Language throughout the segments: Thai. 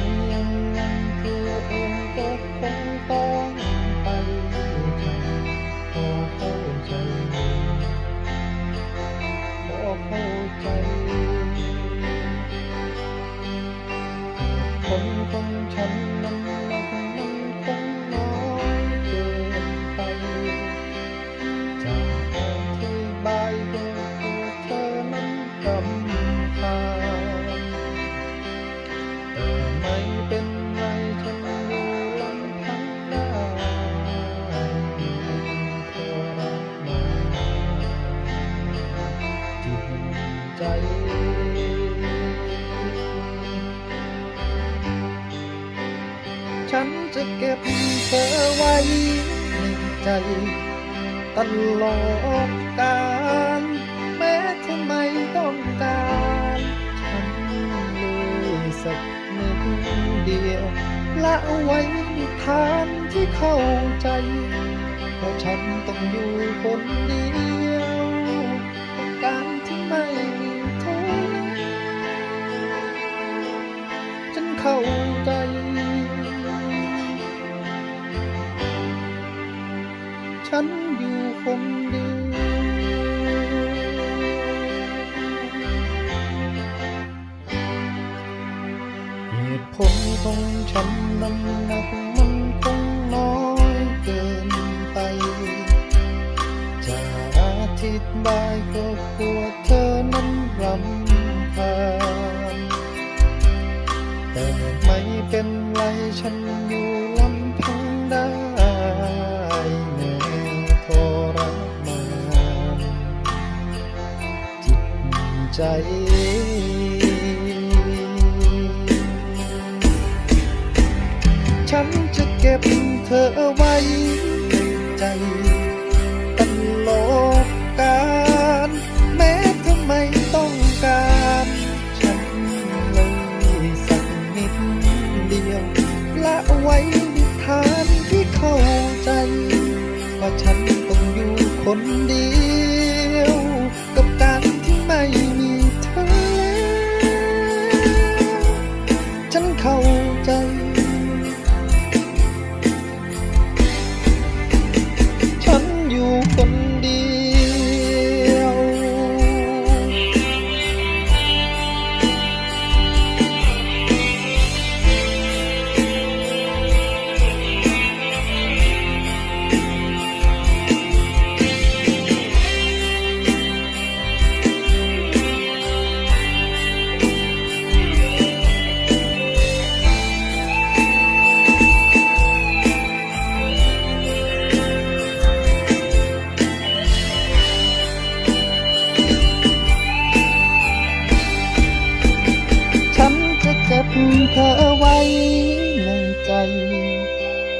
young จะเก็บเธอไว้ในใจ ตลอดกาลแม้เธอไม่ต้องการฉันเลยสักนิดเดียว ละไว้ในทางที่เข้าใจ เพราะฉันต้องอยู่คนเดียว ฉันอยู่คนเดียวเหตุผลของฉันนั้นหนักมันคงน้อยเกินไป จะอธิบายก็กลัวเธอนั้นรำคาญแต่ไม่เป็นไรฉันอยู่ ก็บ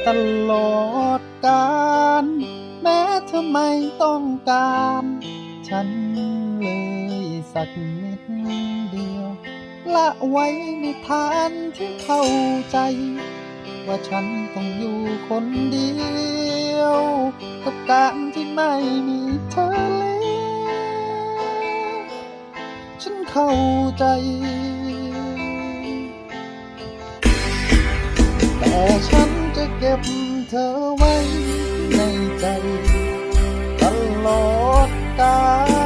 ตลอดกาลแม้เธอไม่ต้องการ ฉันเลยสักนิดเดียว ละไว้ในทานที่เข้าใจ ว่าฉันต้องอยู่คนเดียว กับการที่ไม่มีเธอแล้วฉันเข้าใจแต่ฉัน เก็บเธอไว้ในใจ ตลอดกาล